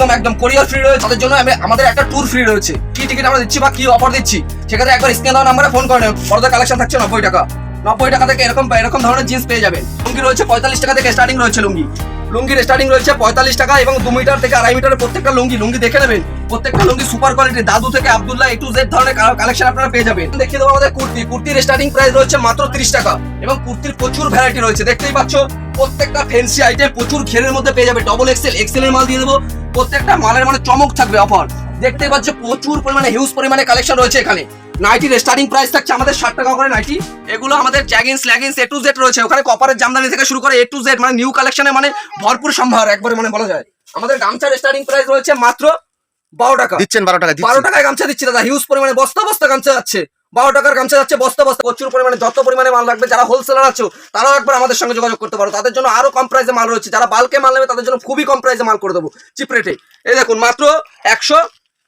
একদম একদম কোরিয়ার ফ্রি রয়েছে। তাদের জন্য আমি- আমাদের একটা ট্যুর ফ্রি রয়েছে। কি টিকিট আমরা দিচ্ছি বা কি অফার দিচ্ছি, সেক্ষেত্রে একবার স্ক্যান দেওয়া নাম্বারে ফোন করে নেবেন বড়দের কালেকশন থাকছে নব্বই টাকা। নব্বই টাকা থেকে এরকম এরকম ধরনের জিন্স পেয়ে যাবেন লুঙ্গি রয়েছে পঁয়তাল্লিশ টাকা থেকে স্টার্টিং রয়েছে লুঙ্গি। লুঙ্গির স্টার্টিং রয়েছে পঁয়তাল্লিশ টাকা এবং দু মিটার থেকে আড়াই মিটারের প্রত্যেকটা লুঙ্গি। লুঙ্গি দেখে নেবেন। প্রত্যেকটা লুঙ্গি সুপার কোয়ালিটি দাদু থেকে আব্দুল্লাহ এ টু জেড ধরনের কালেকশন আপনারা পেয়ে যাবেন। দেখিয়ে দেবো আমাদের কুর্তি। কুর্তির স্টার্টিং প্রাইস রয়েছে মাত্র 30 টাকা এবং কুর্তির প্রচুর ভ্যারাইটি রয়েছে। দেখতেই পাচ্ছ, প্রত্যেকটা ফ্যান্সি আইটেম প্রচুর ঘেরের মধ্যে পেয়ে যাবে। ডবল এক্সেল এক্সেল এর মাল দিয়ে দেবো। প্রত্যেকটা মালের মানে চমক থাকবে অফার দেখতেই পাচ্ছ, প্রচুর পরিমাণে হিউজ পরিমাণে কালেকশন রয়েছে এখানে। নাইটির স্টার্টিং প্রাইস থাকছে আমাদের ষাট টাকা করে নাইটি এগুলো আমাদের jeggings leggings A to Z রয়েছে। ওখানে কপারের জামদানি থেকে শুরু করে এ টু জেড মানে নিউ কালেকশনে মানে ভরপুর সম্ভার, একবারে মানে বলা যায়। আমাদের গামছার স্টার্টিং প্রাইস রয়েছে মাত্র বারো টাকা। দিচ্ছেন বারো টাকা বারো টাকায় গামছা দিচ্ছি দাদা হিউজ পরিমাণে বস্তা বস্তা গামছা যাচ্ছে। বারো টাকার গামছা যাচ্ছে বস্তা বস্তা। প্রচুর পরিমাণে যত পরিমাণে মাল লাগবে যারা হোলসেলার আছো তারাও একবার আমাদের সঙ্গে যোগাযোগ করতে পারো। তাদের জন্য আরও কম প্রাইসে মাল রয়েছে। যারা বাল্কে মাল নেবে তাদের জন্য খুবই কম প্রাইসে মাল করে দেবো। চিপ রেটে এই দেখুন মাত্র একশো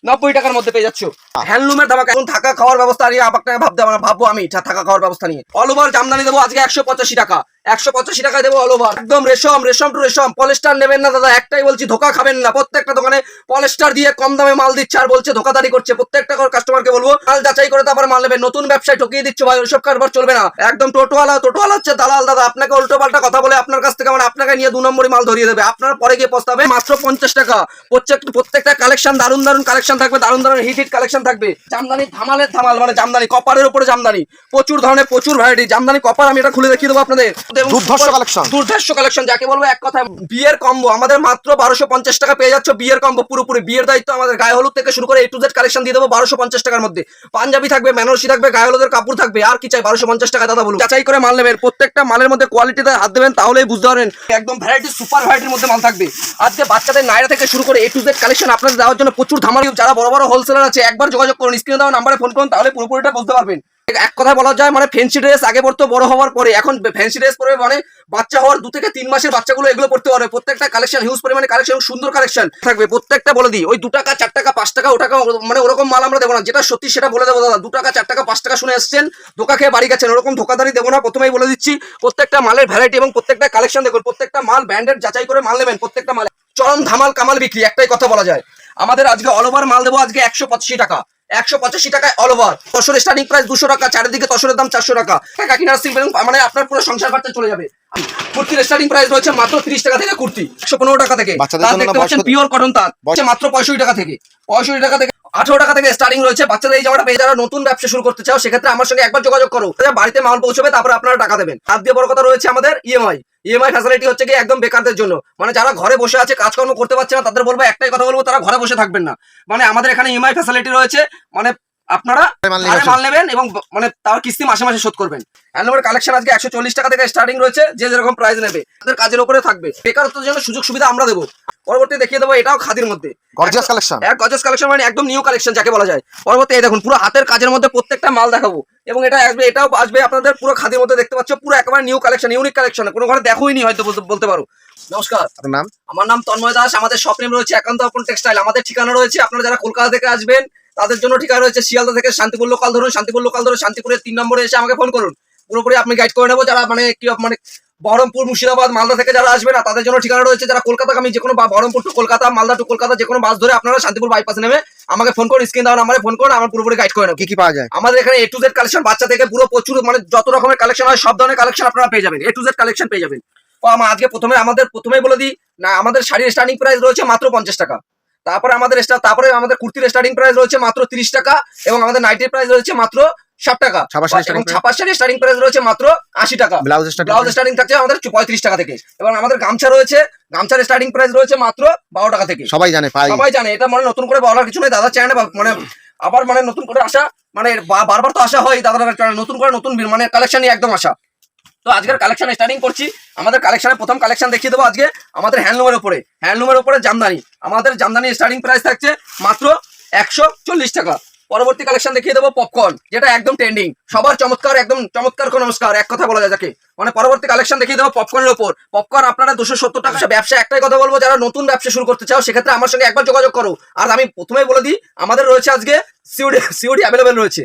নব্বই টাকার মধ্যে পেয়ে যাচ্ছ। হ্যান্ডলুমের ধামাকা। এখন থাকা খাওয়ার ব্যবস্থা নিয়ে আপনাকে ভাবতে আমার ভাববো আমি থাকা খাওয়ার ব্যবস্থা নিয়ে। অল ওভার জামদানি দেবো, আজকে একশো পঁচাশি টাকা। একশো পঁচাশি টাকায় দেবো অল ওভার একদম রেশম রেশম টু রেশম। পলিস্টার নেবেন না দাদা, একটাই বলছি, ধোকা খাবেন না। প্রত্যেকটা দোকানে পলিস্টার দিয়ে কম দামে মাল দিচ্ছে আর বলছে ধোকাদারি করছে। প্রত্যেকটা কাস্টমারকে বলব, মাল যাচাই করে তারপর মাল নেবেন। নতুন ব্যবসায় ঠকিয়ে দিচ্ছে ভাই, ওইসব কারবার চলবে না। একদম টোটোওয়ালা টোটোওয়ালা হচ্ছে দালাল দাদা। আপনাকে উল্টো পাল্টা কথা বলে আপনার কাছ থেকে মানে আপনাকে নিয়ে দু নম্বরই মাল ধরিয়ে দেবে। আপনার পরে গিয়ে পস্তাবে মাত্র পঞ্চাশ টাকা। প্রত্যেক প্রত্যেকটা কালেকশন দারুণ দারুণ কালেকশন থাকবে। দারুণ দারুণ হিট হিট কালেকশন থাকবে। জামদানি ধামালের ধামাল মানে জামদানি কপারের উপরে জামদানি। প্রচুর ধরনের প্রচুর ভ্যারাইটি জামদানি কপার আমি এটা খুলে দেখিয়ে দেবো আপনাদের। দুর্ধর্ষ collection। দুর্ধর্ষ কালেকশন যাকে বলব এক কথা বিয়ের কম্বো আমাদের মাত্র বারোশো পঞ্চাশ টাকা পেয়ে যাচ্ছে বিয়ের কম্বো পুরোপুরি। বিয়ের দায়িত্ব আমাদের গায়ে হলুদ থেকে শুরু করে এ টু জেড কালেকশন দিয়ে দেবো বারোশো পঞ্চাশ টাকার মধ্যে। পাঞ্জাবি থাকবে বেনারসি থাকবে গায়ে হলুদের কাপড় থাকবে। আর কি চাই বারোশো পঞ্চাশ টাকা দাদা বলুন। যাচাই করে মাল নেবেন। প্রত্যেকটা মালের মধ্যে কোয়ালিটিতে হাত দেবেন তাহলেই বুঝতে পারবেন। একদম ভ্যারাইটি সুপার ভ্যারাইটির মধ্যে মাল থাকবে। আজকে বাচ্চাদের নাইরা থেকে শুরু করে এ টু জেড কালেকশন আপনাদের দেওয়ার জন্য প্রচুর ধামালি। যারা বড় বড় হোলসেলার আছে একবার যোগাযোগ করুন স্ক্রিনে দেওয়া নাম্বারে ফোন করুন, তাহলে পুরোপুরিটা বলতে পারবেন। এক কথা বলা যায় মানে ফ্যান্সি ড্রেস আগে পড়তো, বড় হওয়ার পরে। এখন ফ্যান্সি ড্রেস পরে মানে বাচ্চা হওয়ার দু থেকে তিন মাসের বাচ্চাগুলো এগুলো পড়তে পারবে। প্রত্যেকটা কালেকশন হিউজ পরিমাণে কালেকশন সুন্দর কালেকশন থাকবে। প্রত্যেকটা বলে দিই, ওই দু টাকা, চার টাকা, পাঁচ টাকা ও টাকা মানে ওরকম মাল আমরা দেবো না। যেটা সত্যি সেটা বলে দেবো, দাদা। দু টাকা, চার টাকা, পাঁচ টাকা শুনে এসছেন, ধোকা খেয়ে বাড়ি গেছেন, ওরকম ধোকাদারি দেবো না। প্রথমেই বলে দিচ্ছি, প্রত্যেকটা মালের ভ্যারাইটি এবং প্রত্যেকটা কালেকশন দেখুন, প্রত্যেকটা মাল ব্র্যান্ডেড যাচাই করে মাল নেবেন, প্রত্যেকটা মাল। চরম ধামাল কামাল বিক্রি, একটাই কথা বলা যায়। আমাদের আজকে অল ওভার মাল দেবো আজকে একশো পঁচাশি টাকা। একশো পঁচাশি টাকায় অল ওভার তসরের স্টার্টিং প্রাইস দুশো টাকা চারিদিকে তসরের দাম চারশো টাকা। কাকি নার্সিং মানে আপনার পুরো সংসার খরচা চলে যাবে। কুর্তির স্টার্টিং প্রাইস রয়েছে মাত্র তিরিশ টাকা থেকে কুর্তি একশো পনেরো টাকা থেকে। তার দেখতে পাচ্ছেন পিওর কটন তাঁত মাত্র পঁয়ষট্টি টাকা থেকে। পঁয়ষট্টি টাকা থেকে আঠারো টাকা থেকে স্টার্টিং রয়েছে। বাচ্চাদের এই জামাটা পেয়ে যারা নতুন ব্যবসা শুরু করতে চাও সেক্ষেত্রে আমার সঙ্গে একবার যোগাযোগ করো। বাড়িতে মাল পৌঁছবে তারপরে আপনারা টাকা দেবেন। হাত দিয়ে বড় কথা রয়েছে আমাদের ইএমআই ইএমআই ফ্যাসিলিটি হচ্ছে কি একদম বেকারদের জন্য। মানে যারা ঘরে বসে আছে কাজকর্ম করতে পারছে না তাদের বলব একটাই কথা বলব তারা ঘরে বসে থাকবেন না। মানে আমাদের এখানে ইএমআই ফ্যাসিলিটি রয়েছে মানে আপনারা মাল নেবেন এবং মানে তার কিস্তি মাসে মাসে শোধ করবেন। হ্যান্ডলুমের কালেকশন আজকে একশো চল্লিশ টাকা থেকে স্টার্টিং রয়েছে যে যেরকম প্রাইস নেবে তাদের কাজের উপরে থাকবে। বেকারত্বের জন্য সুযোগ সুবিধা আমরা দেবো। পরবর্তী দেখিয়ে দেবো এটাও খাদির মধ্যে। গর্জিয়াস কালেকশন এক গজেস কালেকশন মানে একদম নিউ কালেকশন যাকে বলা যায়। পরবর্তী এই দেখুন পুরো হাতের কাজের মধ্যে প্রত্যেকটা মাল দেখাবো। এবং এটা আসবে এটাও আসবে আপনাদের পুরো খাদির মধ্যে দেখতে পাচ্ছ পুরো একেবারে নিউ কালেকশন ইউনিক কালেকশন কোনো ঘরে দেখোই হয়তো বলতে- বলতে পারো। নমস্কার। আপনার নাম? আমার নাম তন্ময় দাস আমাদের শপ নেম রয়েছে একান্ত আপন টেক্সটাইল আমাদের ঠিকানা রয়েছে আপনারা যারা কলকাতা থেকে আসবেন তাদের জন্য ঠিকানা রয়েছে শিয়ালদা থেকে শান্তিপুর লোকাল ধরুন শান্তিপুর লোকাল ধরুন শান্তিপুরের তিন নম্বরে এসে আমাকে ফোন করুন। পুরোপুরি আপনি গাইড করে নেব যারা মানে কি মানে বহরমপুর মুর্শিদাবাদ মালদা থেকে যারা আসবে না তাদের জন্য ঠিকানা রয়েছে যারা কলকাতা আমি যে কোনো বা বহরমপুর টু কলকাতা মালদা টু কলকাতা যে কোনো বাস ধরে আপনারা শান্তিপুর বাইপাসে নেমে আমাকে ফোন করুন স্ক্রিন দেওয়া নাম্বারে ফোন করুন আমার পুরোপুরি গাইড করে কি কি পাওয়া যায়? আমাদের এখানে এ টু জেড কালেকশন বাচ্চা থেকে পুরো প্রচুর মানে যত রকমের কালেকশন হয় সব ধরনের কালেকশন আপনারা পেয়ে যাবেন। এ টু জেড কালেকশন পেয়ে যাবেন। ও আমার আজকে প্রথমে আমাদের প্রথমেই বলে দিই না আমাদের শাড়ির স্টার্টিং প্রাইস রয়েছে মাত্র পঞ্চাশ টাকা। তারপরে আমাদের তারপরে আমাদের কুর্তির স্টার্টিং প্রাইস রয়েছে মাত্র তিরিশ টাকা এবং আমাদের নাইটির প্রাইস রয়েছে মাত্র ষাট টাকা। স্টার্টিং প্রাইস রয়েছে মাত্র আশি টাকা। ব্লাউজ ব্লাউজ স্টার্টিং থাকছে আমাদের পঁয়ত্রিশ টাকা থেকে। এবং আমাদের গামছা রয়েছে গামছার স্টার্টিং প্রাইস রয়েছে মাত্র বারো টাকা থেকে। সবাই জানে সবাই জানে এটা মানে নতুন করে বলার কিছু নেই। দাদা মানে আবার মানে নতুন করে আসা মানে বারবার তো আসা হয় দাদার নতুন করে নতুন মানে কালেকশন নিয়ে একদম আসা। তো আজকের কালেকশন স্টার্টিং করছি। আমাদের কালেকশনের প্রথম কালেকশন দেখিয়ে দেবো আজকে আমাদের হ্যান্ডলুমের উপরে। হ্যান্ডলুমের উপরে জামদানি। আমাদের জামদানি স্টার্টিং প্রাইস থাকছে মাত্র একশো চল্লিশ টাকা। পরবর্তী কালেকশন দেখিয়ে দেবো পপকর্ন যেটা একদম ট্রেন্ডিং সবার চমৎকার একদম চমৎকার কোন নমস্কার এক কথা বলা যায় যাকে। মানে পরবর্তী কালেকশন দেখিয়ে দেবো পপকর্নের ওপর। পপকর্ন আপনারা দুশো সত্তর টাকা ব্যবসা একটাই কথা বলব যারা নতুন ব্যবসা শুরু করতে চাও সেক্ষেত্রে আমার সঙ্গে একবার যোগাযোগ করো। আর আমি প্রথমেই বলে দিই আমাদের রয়েছে আজকে সিউডি সিউডি অ্যাভেলেবেল রয়েছে।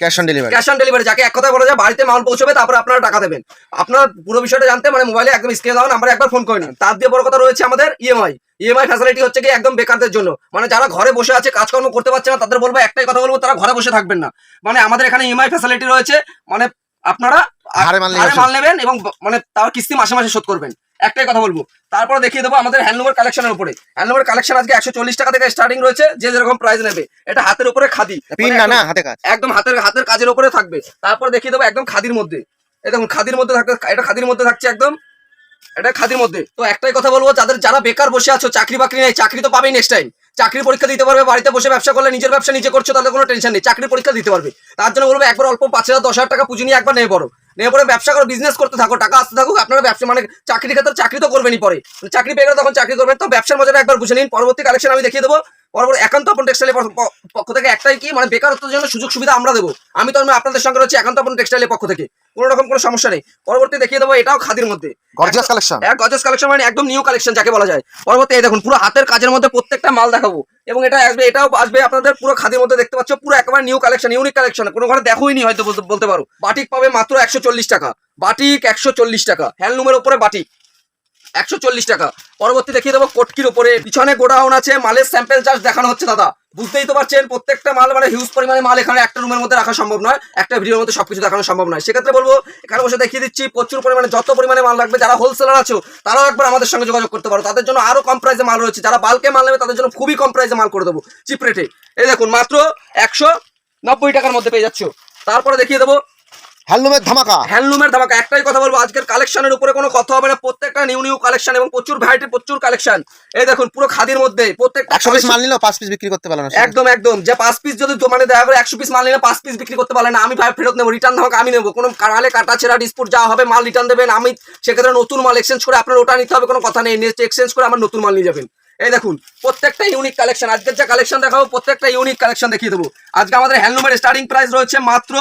Cash on delivery cash on delivery যাকে এক কথা বলা যায় বাড়িতে মাল পৌঁছবে তারপর আপনারা টাকা দেবেন। আপনার পুরো বিষয়টা জানতে মানে মোবাইলে একদম স্ক্রিনে দেওয়া নাম্বারে একবার ফোন করে নিন। তার দিয়ে বড় কথা রয়েছে আমাদের E ইএমআই ইএমআই ফ্যাসিলিটি হচ্ছে কি একদম বেকারদের জন্য। মানে যারা ঘরে বসে আছে কাজকর্ম করতে পারছে না তাদের বলব একটাই কথা বলব তারা ঘরে বসে থাকবেন না। মানে আমাদের এখানে ইএমআই ফ্যাসিলিটি রয়েছে মানে আপনারা হারে। মাল নেবেন এবং মানে তার কিস্তি মাসে মাসে শোধ করবেন। একটাই কথা বলব। তারপরে দেখিয়ে দেবো আমাদের হ্যান্ডলুমের কালেকশনের উপরে। হ্যান্ডলুমের কালেকশন আজকে একশো চল্লিশ টাকা থেকে স্টার্টিং রয়েছে যে যেরকম প্রাইস নেবে। এটা হাতের উপরে খাদি। না না হাতে কাজ। একদম হাতের হাতের কাজের উপরে থাকবে। তারপর দেখিয়ে দেবো একদম খাদির মধ্যে। এই দেখুন খাদির মধ্যে থাকবে এটা খাদির মধ্যে থাকছে একদম। এটা খাদির মধ্যে। তো একটাই কথা বলব যাদের যারা বেকার বসে আছো চাকরি বাকরি নেই চাকরি তো পাবেই নেক্সট টাইম চাকরির পরীক্ষা দিতে পারবে বাড়িতে বসে ব্যবসা করলে নিজের ব্যবসা নিজে করছ তাহলে কোনো টেনশন নেই। চাকরির পরীক্ষা দিতে পারবে। তার জন্য বলব একবার অল্প পাঁচ হাজার দশ হাজার টাকা পুঁজি নিয়ে একবার নেই পড়ো নিয়ে পরে ব্যবসা করো বিজনেস করতে থাকো, টাকা আসতে থাকুক, আপনারা ব্যবসা মানে চাকরির ক্ষেত্রে চাকরি তো করবেনই পরে। চাকরি পেয়ে গেলে তখন চাকরি করবেন। তো ব্যবসার মজাটা একবার বুঝে নিন। পরবর্তী কালেকশন আমি দেখিয়ে দেবো। পরবর্তী একান্ত আপন টেক্সটাইলের পক্ষ থেকে একটাই কি? মানে বেকারত্বের জন্য সুযোগ সুবিধা আমরা দেবো। আমি তো আমি আপনাদের সঙ্গে রয়েছে একান্ত আপন টেক্সটাইলের পক্ষ থেকে। কোনো রকম কোনো সমস্যা নেই। পরবর্তী দেখিয়ে দেবো এটাও খাদির মধ্যে। গর্জিয়াস কালেকশন এক গজেস কালেকশন মানে একদম নিউ কালেকশন যাকে বলা যায়। পরবর্তী এই দেখুন পুরো হাতের কাজের মধ্যে প্রত্যেকটা মাল দেখাবো। এবং এটা আসবে এটাও আসবে আপনাদের পুরো খাদির মধ্যে দেখতে পাচ্ছ পুরো একেবারে নিউ কালেকশন ইউনিক কালেকশন কোনো ঘরে দেখোই নি হয়তো বলতে- বলতে পারো। বাটিক পাবে মাত্র একশো চল্লিশ টাকা। বাটিক একশো চল্লিশ টাকা। হ্যান্ডলুমের উপরে বাটিক। একশো চল্লিশ টাকা। পরবর্তী দেখিয়ে দেবো কটকির উপরে। পিছনে গোডাউন আছে, মালের স্যাম্পেল চার্জ দেখানো হচ্ছে দাদা। বুঝতেই তো পারছেন, প্রত্যেকটা মাল মানে হিউজ পরিমাণে মাল এখানে একটা রুমের মধ্যে রাখা সম্ভব নয়, একটা ভিডিওর মধ্যে সবকিছু দেখানো সম্ভব নয়। সেক্ষেত্রে বলব, এখানে বসে দেখিয়ে দিচ্ছি, প্রচুর পরিমাণে যত পরিমাণে মাল লাগবে, যারা হোলসেলার আছো, তারাও একবার আমাদের সঙ্গে যোগাযোগ করতে পারো। তাদের জন্য আরও কম প্রাইসে মাল রয়েছে। যারা বাল্কে মাল নেবে, তাদের জন্য খুবই কম প্রাইসে মাল করে দেবো। চিপ রেটে এই দেখুন, মাত্র একশো নব্বই টাকার মধ্যে পেয়ে যাচ্ছ। তারপরে দেখিয়ে দেবো হ্যান্ডলুমের ধামাকা। হ্যান্ডলুমের ধামাকা। একটাই কথা বলব আজকের কালেকশনের উপরে কোনো কথা হবে না। প্রত্যেকটা নিউ নিউ কালেকশন এবং প্রচুর ভ্যারাইটি প্রচুর কালেকশন। এই দেখুন পুরো খাদির মধ্যে প্রত্যেকটা একশো পিস মাল নিলেও পাঁচ পিস বিক্রি করতে পারল না একদম একদম। যে পাঁচ পিস যদি দোকানে দেখা করে একশো পিস মাল নিলে পাঁচ পিস বিক্রি করতে পারলে না। আমি ভাই ফেরত নেব রিটার্ন ধামাকা আমি নেব। কোনো কারালে কাটা ছেঁড়া ডিসপুট যা হবে মাল রিটার্ন দেবেন। আমি সেক্ষেত্রে নতুন মাল এক্সচেঞ্জ করে আপনার ওটা নিতে হবে কোনো কথা নেই। নেক্সট এক্সচেঞ্জ করে আমার নতুন মাল নিয়ে যাবেন। এই দেখুন প্রত্যেকটা ইউনিক কালেকশন আজকের যে কালেকশন দেখাবো প্রত্যেকটা ইউনিক কালেকশন দেখিয়ে দেবো। আজকে আমাদের হ্যান্ডলুমের স্টার্টিং প্রাইস রয়েছে মাত্র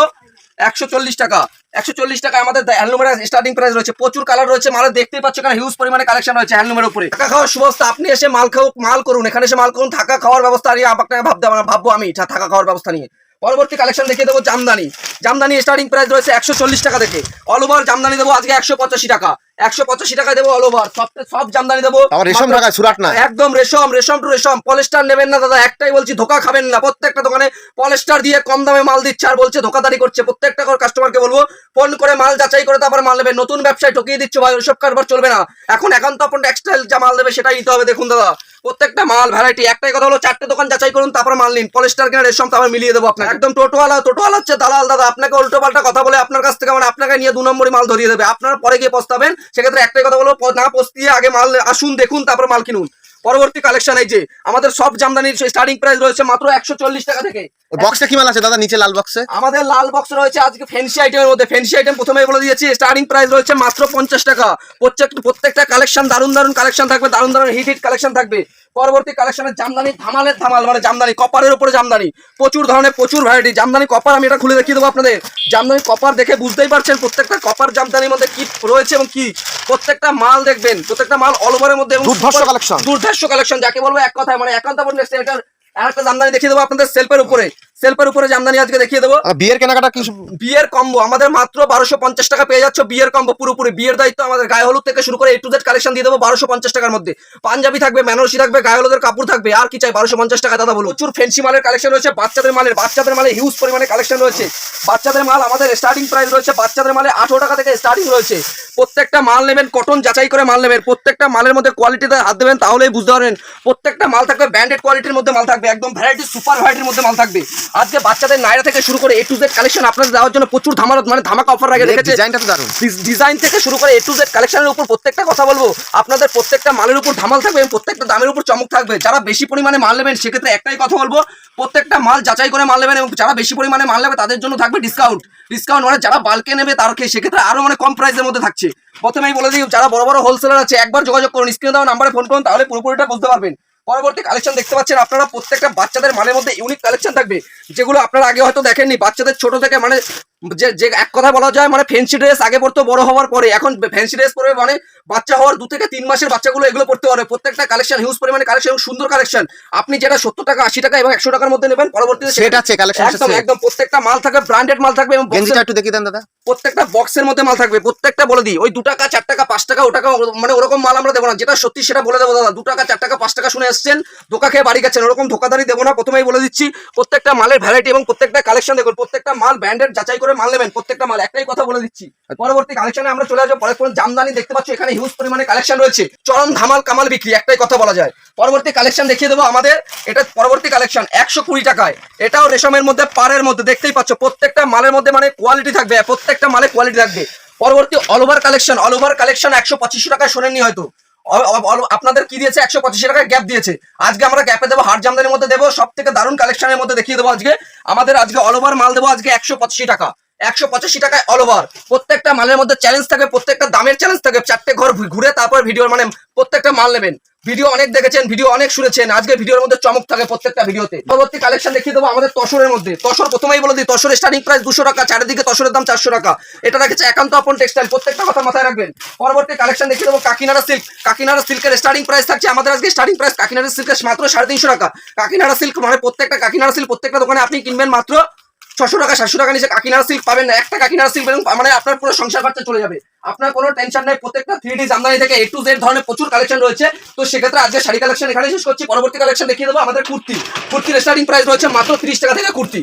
একশো চল্লিশ টাকা। একশো চল্লিশ টাকা আমাদের হ্যান্ডলুমের স্টার্টিং প্রাইস রয়েছে। প্রচুর কালার রয়েছে। মালে দেখতেই পাচ্ছ এখানে হিউজ পরিমাণে কালেকশন রয়েছে হ্যান্ডলুমের উপরে। থাকা খাওয়ার সুবস্থা আপনি এসে মাল খাও, মাল করুন। এখানে এসে মাল করুন, থাকা খাওয়ার ব্যবস্থা নিয়ে আপনাকে ভাবতে ভাববো আমি থাকা খাওয়ার ব্যবস্থা নিয়ে। পরবর্তী কালেকশন দেখিয়ে দেবো জামদানি। জামদানি স্টার্টিং প্রাইস রয়েছে একশো চল্লিশ টাকা থেকে অল ওভার জামদানি দেবো আজকে একশো পঁচাশি টাকা। একশো পঁচাশি টাকা দেবো অল ওভার সব সব জামদানি দেবো। আবার রেশম মাত্র- সুরাট না। একদম রেশম রেশম টু রেশম পলেস্টার নেবেন না দাদা একটাই বলছি ধোকা খাবেন না। প্রত্যেকটা দোকানে পলেস্টার দিয়ে কম দামে মাল দিচ্ছে আর বলছে ধোকাদারি করছে। প্রত্যেকটা কাস্টমারকে বলব ফোন করে মাল যাচাই করে তারপর মাল নেবেন। নতুন ব্যবসায় ঠকিয়ে দিচ্ছে ভাই ওইসব কারবার চলবে না। এখন একান্ত আপন টেক্সটাইল যা মাল দেবে সেটাই নিতে হবে দেখুন দাদা। প্রত্যেকটা মাল ভ্যারাইটি একটাই কথা হলো চারটে দোকান যাচাই করুন তারপর মাল নিন। পলেস্টার কিনা রেশম তারপর মিলিয়ে দেবো আপনাকে। একদম টোটোওয়ালা টোটোওয়ালা হচ্ছে দালাল দাদা। আপনাকে উল্টো পাল্টা কথা বলে আপনার কাছ থেকে মানে আপনাকে নিয়ে দু নম্বরই মাল ধরিয়ে দেবে। আপনারা পরে গিয়ে পস্তাবেন সেক্ষেত্রে একটাই কথা বলব না পস্তিয়ে আগে মাল আসুন দেখুন তারপর মাল কিনুন। পরবর্তী কালেকশন এই যে আমাদের সব জামদানির স্টার্টিং প্রাইস রয়েছে মাত্র একশো চল্লিশ টাকা থেকে। বক্সে কি মাল আছে দাদা নিচে লাল বক্সে আমাদের লাল বক্স রয়েছে আজকে ফ্যান্সি আইটেমের মধ্যে। ফ্যান্সি আইটেম প্রথমে বলে দিয়েছি স্টার্টিং প্রাইস রয়েছে মাত্র পঞ্চাশ টাকা। প্রত্যেক প্রত্যেকটা কালেকশন দারুণ দারুণ কালেকশন থাকবে দারুণ দারুণ হিট হিট কালেকশন থাকবে। পরবর্তী কালেকশনের জামদানি ধামালের ধামাল মানে জামদানি কপারের উপরে জামদানি। প্রচুর ধরনের প্রচুর ভ্যারাইটি জামদানি কপার আমি এটা খুলে দেখিয়ে দেবো আপনাদের। জামদানি কপার দেখে বুঝতেই পারছেন প্রত্যেকটা কপার জামদানির মধ্যে কি রয়েছে এবং কি। প্রত্যেকটা মাল দেখবেন প্রত্যেকটা মাল অল ওভারের মধ্যে কালেকশন দুর্ধর্ষ super- দুর্ধর্ষ কালেকশন যাকে বলব এক কথায় মানে একান্ত এটার আরেকটা জামদানি দেখিয়ে দেবো আপনাদের সেলফের উপরে। সেলফের উপরে জামদানি আজকে দেখিয়ে দেবো। বিয়ের কেনাকাটা কিছু বিয়ের কম্বো আমাদের মাত্র বারোশো পঞ্চাশ টাকা পেয়ে যাচ্ছ বিয়ের কম্বো পুরোপুরি বিয়ের দায়িত্ব আমাদের গায়ে হলুদ থেকে শুরু করে এ টু জেড কালেকশন দিয়ে দেবো বারোশো পঞ্চাশ টাকার মধ্যে। পাঞ্জাবি থাকবে বেনারসি থাকবে গায়ে হলুদের কাপড় থাকবে আর কি চাই বারোশো পঞ্চাশ টাকা দাদা বলুন। প্রচুর ফেন্সি মালের কালেকশন রয়েছে বাচ্চাদের মালের বাচ্চাদের মালে হিউজ পরিমাণে কালেকশন রয়েছে। বাচ্চাদের মাল আমাদের স্টার্টিং প্রাইস রয়েছে বাচ্চাদের মালে আঠারো টাকা থেকে স্টার্টিং রয়েছে। প্রত্যেকটা মাল নেবেন কটন যাচাই করে মাল নেবেন প্রত্যেকটা মালের মধ্যে কোয়ালিটিতে হাত দেবেন তাহলেই বুঝতে পারবেন। প্রত্যেকটা মাল থাকবে ব্র্যান্ডেড কোয়ালিটির মধ্যে মাল থাকবে একদম ভ্যারাইটি সুপার ভ্যারাইটির মধ্যে মাল থাকবে। আজকে বাচ্চাদের নাইরা থেকে শুরু করে এ টু জেড কালেকশন আপনাদের দেওয়ার জন্য প্রচুর ধামাল মানে ধামাকা অফার আগে রেখেছে ডিজাইনটা তো দারুণ। ডিজাইন থেকে শুরু করে এ টু জেড কালেকশনের উপর প্রত্যেকটা কথা বলব আপনাদের প্রত্যেকটা মালের উপর ধামাল থাকবে এবং প্রত্যেকটা দামের উপর চমক থাকবে। যারা বেশি পরিমাণে মাল নেবেন সেক্ষেত্রে একটাই কথা বলব প্রত্যেকটা মাল যাচাই করে মাল নেবেন এবং যারা বেশি পরিমাণে মাল নেবে তাদের জন্য থাকবে ডিসকাউন্ট ডিসকাউন্ট মানে যারা বাল্কে নেবে তার ক্ষেত্রে- সেক্ষেত্রে আরও মানে কম প্রাইসের মধ্যে থাকছে। প্রথমেই বলে দিই যারা বড় বড় হোলসেলার আছে একবার যোগাযোগ করুন স্ক্রিনে দেওয়া নাম্বারে ফোন করুন তাহলে পুরোপুরিটা বুঝতে পারবেন। পরবর্তী কালেকশন দেখতে পাচ্ছেন আপনারা প্রত্যেকটা বাচ্চাদের মানের মধ্যে ইউনিক কালেকশন থাকবে। যেগুলো আপনারা আগে হয়তো দেখেননি, বাচ্চাদের ছোট থেকে মানে যে যে এক কথা বলা যায় মানে ফ্যান্সি ড্রেস আগে পড়তো বড় হওয়ার পরে। এখন ফ্যান্সি ড্রেস পরে মানে বাচ্চা হওয়ার দু থেকে তিন মাসের বাচ্চাগুলো এগুলো পড়তে পারবে। প্রত্যেকটা কালেকশন হিউজ পরিমাণে কালেকশন এবং সুন্দর কালেকশন আপনি যেটা সত্তর টাকা আশি টাকা এবং একশো টাকার মধ্যে নেবেন পরবর্তীতে সেট আছে কালেকশন একদম একদম প্রত্যেকটা মাল থাকবে ব্র্যান্ডেড মাল থাকবে এবং গেঞ্জিটা একটু দেখিয়ে দেন দাদা। প্রত্যেকটা বক্সের মধ্যে মাল থাকবে। প্রত্যেকটা বলে দিই ওই দু টাকা চার টাকা পাঁচ টাকা ও টাকা মানে ওরকম মাল আমরা দেবো না। যেটা সত্যি সেটা বলে দেবো দাদা। দু টাকা চার টাকা পাঁচ টাকা শুনে এসছেন ধোকা খেয়ে বাড়ি গেছেন। ওরকম ধোকাদারি দেবো না প্রথমেই বলে দিচ্ছি প্রত্যেকটা মালের ভ্যারাইটি এবং প্রত্যেকটা কালেকশন দেখুন। প্রত্যেকটা মাল ব্র্যান্ডেড যাচাই করে মাল নেবেন, প্রত্যেকটা মাল, একটাই কথা বলে দিচ্ছি। পরবর্তী কালেকশনে আমরা চলে আসব পরে জামদানি দেখতে পাচ্ছ, এখানে হিউজ পরিমাণে কালেকশন রয়েছে। চরম ধামাল কামাল বিক্রি, একটাই কথা বলা যায়। পরবর্তী কালেকশন দেখিয়ে দেবো আমাদের, এটা পরবর্তী কালেকশন একশো কুড়ি টাকায়। এটাও রেশমের মধ্যে, পাড়ের মধ্যে, দেখতেই পাচ্ছ, প্রত্যেকটা মালের মধ্যে মানে কোয়ালিটি থাকবে, প্রত্যেকটা মালে কোয়ালিটি থাকবে। পরবর্তী all over collection all over collection একশো পঁচিশশো টাকায় শোনেননি হয়তো। আপনাদের কি দিয়েছে? একশো পঁচিশ টাকায় গ্যাপ দিয়েছে। আজকে আমরা গ্যাপে দেবো হার জামদানির মধ্যে দেবো সব থেকে দারুণ কালেকশনের মধ্যে দেখিয়ে দেবো আজকে। আমাদের আজকে অল ওভার মাল দেবো আজকে একশো পঁচাশি টাকা। একশো পঁচাশি টাকায় অল ওভার প্রত্যেকটা মালের মধ্যে চ্যালেঞ্জ থাকবে প্রত্যেকটা দামের চ্যালেঞ্জ থাকবে চারটে ঘর ঘুরে তারপর ভিডিও মানে প্রত্যেকটা মাল নেবেন। ভিডিও অনেক দেখেছেন ভিডিও অনেক শুনেছেন, আজকে ভিডিওর মধ্যে চমক থাকে প্রত্যেকটা ভিডিওতে পরবর্তী কালেকশন দেখিয়ে দেবো আমাদের তসরের মধ্যে। তসর প্রথমেই বলে দিই, তসরের স্টার্টিং প্রাইস দুশো টাকা, চারিদিকে তসরের দাম চারশো টাকা। এটা রেখেছে একান্ত আপন টেক্সটাইল প্রত্যেকটা কথা মাথায় রাখবেন। পরবর্তী কালেকশন দেখিয়ে দেবো কাকিনাড়া সিল্ক কাকিনাড়া সিল্কের স্টার্টিং প্রাইস থাকছে আমাদের আজকে স্টার্টিং প্রাইস কাকিনাড়া সিল্কের মাত্র সাড়ে তিনশো টাকা। কাকিনাড়া সিল্ক মানে প্রত্যেকটা কাকিনাড়া সিল্ক প্রত্যেকটা দোকানে আপনি কিনবেন মাত্র ছশো টাকা, সাতশো টাকা নিচে কাকিনাড়া সিল্ক পাবেন না। একটা কাকিনাড়া সিল্ক পেলেন মানে আপনার পুরো সংসার খরচা চলে যাবে। আপনার কোনো টেনশন নাই, প্রত্যেকটা থ্রি ডি জামদানি থেকে এ টু জেড ধরনের প্রচুর কালেকশন রয়েছে। তো সেক্ষেত্রে আজকে শাড়ি কালেকশন এখানে শেষ করছি। পরবর্তী কালেকশন দেখিয়ে দেবো আমাদের কুর্তি। কুর্তির স্টার্টিং প্রাইস রয়েছে মাত্র তিরিশ টাকা থেকে কুর্তি।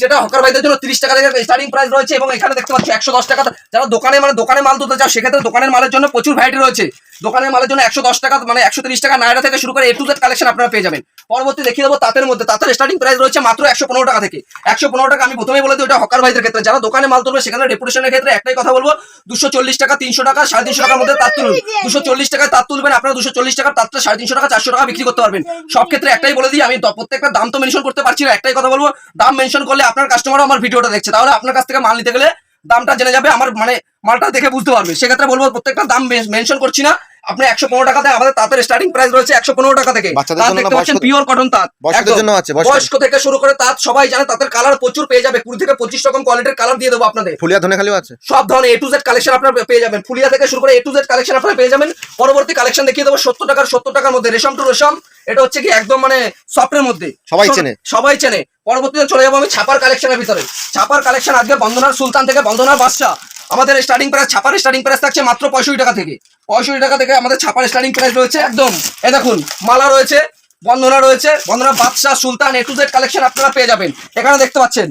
যেটা হকার ভাইদের জন্য তিরিশ টাকা থেকে স্টার্টিং প্রাইস রয়েছে এবং এখানে দেখতে পাচ্ছি একশো দশ টাকা। যারা দোকানে মানে দোকানে মাল তুলতে চাও, সেক্ষেত্রে দোকানের মালের জন্য প্রচুর ভ্যারাইটি রয়েছে। দোকানের মালের জন্য একশো দশ টাকা মানে একশো তিরিশ টাকা নাইরা থেকে শুরু করে এ টু জেড কালেকশন আপনারা পেয়ে যাবেন। পরবর্তী দেখিয়ে দেবো তাঁতের মধ্যে। তাঁতের স্টার্টিং প্রাইস রয়েছে মাত্র একশো পনেরো টাকা থেকে। একশো পনেরো টাকা আমি প্রথমেই বলে দিই ওটা হকার ভাইদের ক্ষেত্রে। যারা দোকানে মাল তুলবে সেখানে রেপুটেশনের ক্ষেত্রে একটাই কথা বলব দুশো চল্লিশ টাকা তিনশো টাকা সাড়ে তিনশো টাকার মধ্যে তাঁত তুলুন। দুশো চল্লিশ টাকায় তাঁত তুলবেন আপনারা দুশো চল্লিশ টাকার তাঁতটা সাড়ে তিনশো টাকা চারশো টাকা বিক্রি করতে পারবেন। সব ক্ষেত্রে একটাই বলে দিই আমি প্রত্যেকটা দাম তো মেনশন করতে পারছি না একটাই কথা বলব। দাম মেনশন করলে আপনার কাস্টমারও আমার ভিডিওটা দেখছে। তাহলে আপনার কাছ থেকে মাল নিতে গেলে দামটা জেনে যাবে আমার মানে মালটা দেখে বুঝতে পারবে। সেক্ষেত্রে বলব প্রত্যেকটা দাম মেনশন করছি না। আপনি একশো পনেরো টাকা থেকে আমাদের তাঁতের স্টার্টিং প্রাইস রয়েছে একশো পনেরো টাকা থেকে। তাঁত দেখতে পাচ্ছেন বয়স্ক- পিওর কটন তাঁত জন্য আছে, বয়স্ক- থেকে শুরু করে তাঁত সবাই জানে তাঁতের কালার প্রচুর পেয়ে যাবে। কুড়ি থেকে পঁচিশ রকম কোয়ালিটির কালার দিয়ে দেবো আপনাদের। ফুলিয়া ধনে খালিও আছে। সব ধরনের এ টু জেড কালেকশন আপনারা পেয়ে যাবেন। ফুলিয়া থেকে শুরু করে এ টু জেড কালেকশন আপনারা পেয়ে যাবেন। পরবর্তী কালেকশন দেখিয়ে দেবো সত্তর টাকার সত্তর টাকার মধ্যে রেশম টু রেশম। এটা হচ্ছে কি একদম মানে সফটের মধ্যে। সবাই চেনে। সবাই চেনে। পরবর্তীতে চলে যাব আমি ছাপার কালেকশনের ভিতরে। ছাপার কালেকশন আজকে বন্দনার সুলতান থেকে বন্দনার বাদশা আমাদের স্টার্টিং প্রাইস ছাপার স্টার্টিং প্রাইস থাকছে মাত্র পঁয়ষট্টি টাকা থেকে। পঁয়ষট্টি টাকা থেকে আমাদের ছাপার স্টার্টিং প্রাইস রয়েছে একদম। এ দেখুন মালা রয়েছে বন্দনা রয়েছে বন্দনা বাদশা সুলতান এ টু জেড কালেকশন আপনারা পেয়ে যাবেন। এখানে দেখতে পাচ্ছেন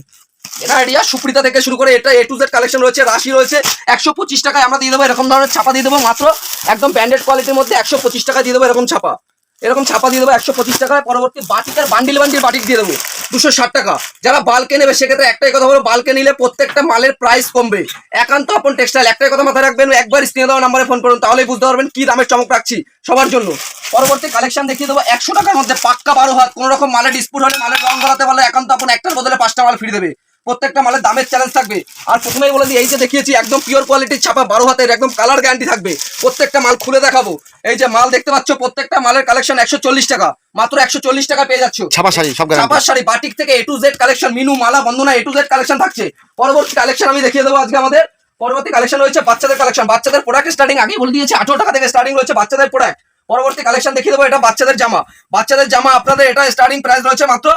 এটা আইডিয়া সুপ্রিতা থেকে শুরু করে এটা এ টু জেড কালেকশন রয়েছে রাশি রয়েছে। একশো পঁচিশ টাকায় আমরা দিয়ে দেবো এরকম ধরনের ছাপা দিয়ে দেবো মাত্র। একদম ব্র্যান্ডেড কোয়ালিটির মধ্যে একশো পঁচিশ টাকা দিয়ে দেবো এরকম ছাপা। এরকম ছাপা দিয়ে দেবো একশো পঁচিশ টাকায় পরবর্তী বাটিকের বান্ডিল বান্ডিল বাটিক দিয়ে দেবো, দুশো ষাট টাকা। যারা বালকে নেবে, সেক্ষেত্রে একটাই কথা বলব বালকে নিলে প্রত্যেকটা মালের প্রাইস কমবে। একান্ত আপন টেক্সটাইল একটাই কথা মাথায় রাখবেন, একবার স্ক্রিনে দেওয়া নাম্বারে ফোন করুন, তাহলেই বুঝতে পারবেন কি দামের চমক রাখছি সবার জন্য। পরবর্তী কালেকশন দেখিয়ে দেবো, একশো টাকার মধ্যে পাক্কা বারো হাত কোনো রকম মালের ডিসপুট হলে মালের রং করাতে পারলে একান্ত আপন একটার বদলে পাঁচটা মাল ফিরে দেবে। প্রত্যেকটা মালের দামের চ্যালেঞ্জ থাকবে। আর প্রথমেই বলে দিই এই যে দেখিয়েছি একদম পিওর কোয়ালিটির ছাপা বারো হাতের একদম কালার গ্যারান্টি থাকবে। প্রত্যেকটা মাল খুলে দেখাবো। এই যে মাল দেখতে পাচ্ছ প্রত্যেকটা মালের কালেকশন একশো চল্লিশ টাকা। মাত্র একশো চল্লিশ টাকা পেয়ে যাচ্ছ। ছাপা শাড়ি সব চাপার শাড়ি বাটিক থেকে A to Z collection Minu Mala Bandhana A to Z collection থাকছে। পরবর্তী কালেকশন আমি দেখিয়ে দেবো আজকে আমাদের। পরবর্তী কালেকশন রয়েছে বাচ্চাদের কালেকশন বাচ্চাদের প্রোডাক্ট স্টার্টিং আগেই বলে দিয়েছে আঠারো টাকা থেকে স্টার্টিং রয়েছে বাচ্চাদের প্রোডাক্ট পরবর্তী কালেকশন দেখিয়ে দেবো এটা বাচ্চাদের জামা। বাচ্চাদের জামা আপনাদের এটা স্টার্টিং প্রাইস রয়েছে মাত্র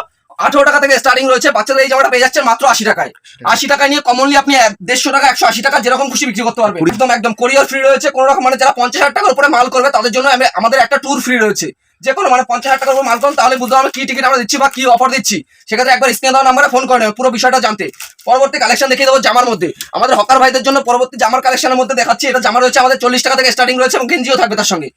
আঠারো টাকা থেকে স্টার্টিং রয়েছে বাচ্চাদের এই জামাটা পেয়ে যাচ্ছে মাত্র আশি টাকায়। আশি টাকায় নিয়ে কমনলি আপনি এক- দেড়শো টাকা একশো আশি টাকা যেরকম খুশি বিক্রি করতে পারবেন। একদম একদম কোরিয়ার ফ্রি রয়েছে কোনো রকম মানে যারা পঞ্চাশ হাজার টাকার উপরে মাল করবে তাদের জন্য আমি- আমাদের একটা ট্যুর ফ্রি রয়েছে। যে কোনো মানে পঞ্চাশ হাজার টাকার উপর মাল করুন তাহলে বুঝতে পারবে কি টিকিট আমরা দিচ্ছি বা কি অফার দিচ্ছি। সেক্ষেত্রে একবার স্ক্রিনে দেওয়া নাম্বারে ফোন করে পুরো বিষয়টা জানতে। পরবর্তী কালেকশন দেখিয়ে দেবো জামার মধ্যে। আমাদের হকার ভাইদের জন্য পরবর্তী জামার কালেকশনের মধ্যে দেখাচ্ছি এটা জামা রয়েছে আমাদের চল্লিশ টাকা থেকে স্টার্টিং রয়েছে এবং গেঞ্জিও থাকবে তার সঙ্গে।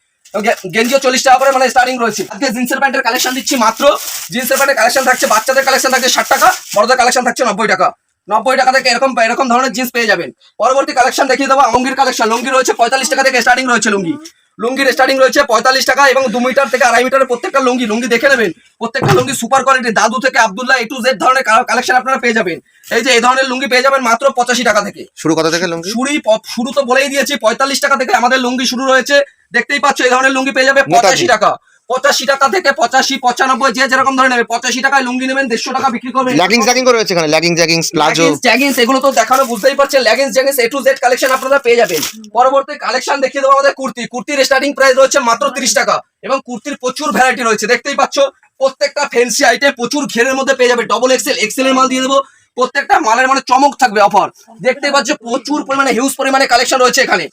গেঞ্জিও চল্লিশ টাকা করে মানে স্টার্টিং রয়েছে। আজকে জিন্সের প্যান্টের কালেকশন দিচ্ছি মাত্র। জিন্সের প্যান্টের কালেকশন থাকছে বাচ্চাদের কালেকশন থাকছে ষাট টাকা বড়দের কালেকশন থাকছে নব্বই টাকা। নব্বই টাকা থেকে এরকম এরকম ধরনের জিন্স পেয়ে যাবেন। পরবর্তী কালেকশন দেখিয়ে দেবো লুঙ্গির কালেকশন লুঙ্গি রয়েছে পঁয়তাল্লিশ টাকা থেকে স্টার্টিং রয়েছে লুঙ্গি। লুঙ্গির স্টার্টিং রয়েছে পঁয়তাল্লিশ টাকা এবং দু মিটার থেকে আড়াই মিটারের প্রত্যেকটা লুঙ্গি লুঙ্গি দেখে নেবেন। প্রত্যেকটা লুঙ্গি সুপার কোয়ালিটি দাদু থেকে আব্দুল্লাহ এ টু জেড ধরনের কালেকশন আপনারা পেয়ে যাবেন। এই যে এই ধরনের লুঙ্গি পেয়ে যাবেন মাত্র পঁচাশি টাকা থেকে। শুরু কথা থেকে লুঙ্গি? শুরুই প- শুরু তো বলেই দিয়েছি পঁয়তাল্লিশ টাকা থেকে আমাদের লুঙ্গি শুরু রয়েছে। দেখতেই পাচ্ছ এই ধরনের লুঙ্গি পেয়ে যাবে পঁচাশি টাকা। পঁচাশি টাকা থেকে পঁচাশি পঁচানব্বই যে যেরকম ধরে নেবে পঁচাশি টাকায় লুঙ্গি নেবেন দেড়শো টাকা বিক্রি করবেন ল্যাগিং জ্যাগিং করে রয়েছে এখানে ল্যাগিং জ্যাগিং প্লাজো। জ্যাগিংস এগুলো তো দেখানো বুঝতেই পারছেন leggings jeggings A to Z collection আপনারা পেয়ে যাবেন। পরবর্তী কালেকশন দেখিয়ে দেবো আমাদের কুর্তি। কুর্তির স্টার্টিং প্রাইস রয়েছে মাত্র তিরিশ টাকা এবং কুর্তির প্রচুর ভ্যারাইটি রয়েছে। দেখতেই পাচ্ছ প্রত্যেকটা ফ্যান্সি আইটেম প্রচুর ঘেরের মধ্যে পেয়ে যাবে। ডবল এক্সেল এক্সেল এর মাল দিয়ে দেবো। প্রত্যেকটা মালের মানে চমক থাকবে অফার দেখতেই পাচ্ছ প্রচুর পরিমাণে হিউজ পরিমাণে কালেকশন রয়েছে এখানে।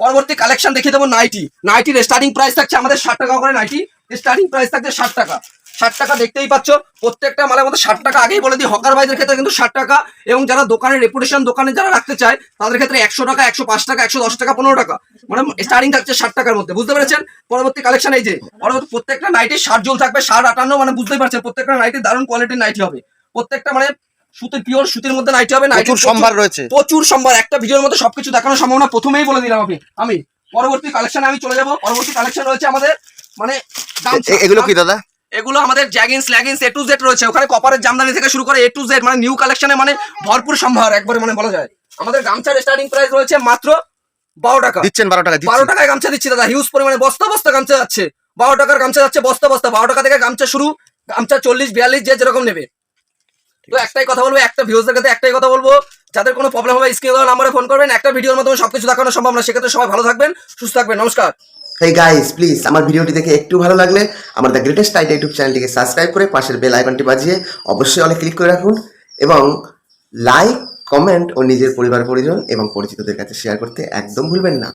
পরবর্তী কালেকশন দেখিয়ে দেবো নাইটি নাইটির স্টার্টিং প্রাইস থাকছে আমাদের ষাট টাকা করে নাইটি স্টার্টিং প্রাইস থাকছে ষাট টাকা। ষাট টাকা দেখতেই পাচ্ছ, প্রত্যেকটা মালের মধ্যে ষাট টাকা আগেই বলে দিই হকার ভাইদের ক্ষেত্রে কিন্তু ষাট টাকা এবং যারা দোকানের রেপুটেশন দোকানে যারা রাখতে চায়, তাদের ক্ষেত্রে একশো টাকা, একশো পাঁচ টাকা, একশো দশ টাকা, পনেরো টাকা। মানে স্টার্টিং থাকছে ষাট টাকার মধ্যে, বুঝতে পেরেছেন? পরবর্তী কালেকশন এই যে, পরবর্তী প্রত্যেকটা নাইটি ষাট জল থাকবে, ষাট আটান্ন মানে বুঝতেই পারছেন, প্রত্যেকটা নাইটি দারুণ কোয়ালিটির নাইটি হবে। প্রত্যেকটা মানে সুতির পিওর সুতির মধ্যে নাইটি হবে নাইটি প্রচুর সম্ভার রয়েছে। প্রচুর সম্ভার একটা ভিডিওর মধ্যে সবকিছু দেখানো সম্ভব না প্রথমেই বলে দিলাম আমি আমি। পরবর্তী কালেকশনে আমি চলে যাব পরবর্তী কালেকশন রয়েছে আমাদের মানে এগুলো কি দাদা? এগুলো আমাদের jeggings leggings A to Z রয়েছে ওখানে কপারের জামদানি থেকে শুরু করে এ টু জেড মানে নিউ কালেকশনে মানে ভরপুর সম্ভার একবারে মানে বলা যায়। আমাদের গামছার স্টার্টিং প্রাইস রয়েছে মাত্র বারো টাকা। দিচ্ছেন বারো টাকা বারো টাকায় গামছা দিচ্ছি দাদা হিউজ পরিমাণে বস্তা বস্তা গামছা যাচ্ছে। বারো টাকার গামছা যাচ্ছে বস্তা বস্তা বারো টাকা থেকে গামছা শুরু গামছা চল্লিশ বিয়াল্লিশ যে যেরকম নেবে। তো একটাই কথা বলব, একটা ভিউজদের কাছে একটাই কথা বলব, যাদের কোনো প্রবলেম হবে স্ক্রিনে দেওয়া নাম্বারে ফোন করবেন, একটা ভিডিওর মাধ্যমে সবকিছু দেখানো সম্ভব না, সেক্ষেত্রে সবাই ভালো থাকবেন, সুস্থ থাকবেন, নমস্কার। হেই গাইস প্লিজ আমার ভিডিওটি দেখে একটু ভালো লাগলে আমার দ্য গ্রেটেস্ট আইডিয়া ইউটিউব চ্যানেলটিকে সাবস্ক্রাইব করে পাশের বেল আইকনটি বাজিয়ে অবশ্যই অনেক ক্লিক করে রাখুন এবং লাইক কমেন্ট ও নিজের পরিবার পরিজন এবং পরিচিতদের কাছে শেয়ার করতে একদম ভুলবেন না।